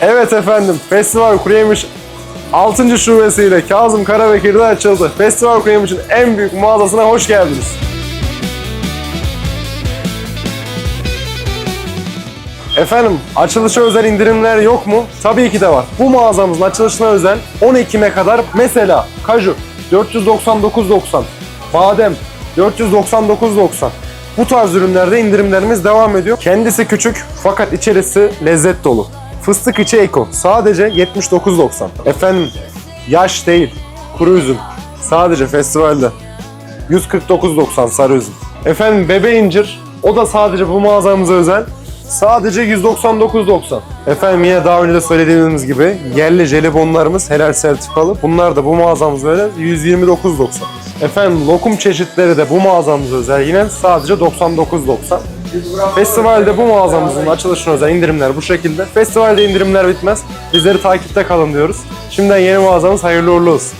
Evet efendim, Festival Kuruyemiş 6. şubesiyle Kazım Karabekir'de açıldı. Festival Kuruyemiş'in en büyük mağazasına hoş geldiniz. Efendim, açılışa özel indirimler yok mu? Tabii ki de var. Bu mağazamızın açılışına özel 10 Ekim'e kadar mesela kaju 499.90, badem 499.90. Bu tarz ürünlerde indirimlerimiz devam ediyor. Kendisi küçük fakat içerisi lezzet dolu. Fıstık içi eko sadece 79.90. Efendim yaş değil kuru üzüm sadece festivalde 149.90 sarı üzüm. Efendim bebe incir o da sadece bu mağazamıza özel. Sadece 199.90. Efendim yine daha önce de söylediğimiz gibi yerli jelibonlarımız helal sertifikalı. Bunlar da bu mağazamıza özel 129.90. Efendim lokum çeşitleri de bu mağazamıza özel yine sadece 99.90. Festivalde bu mağazamızın açılışına özel indirimler bu şekilde. Festivalde indirimler bitmez. Bizleri takipte kalın diyoruz. Şimdiden yeni mağazamız hayırlı uğurlu olsun.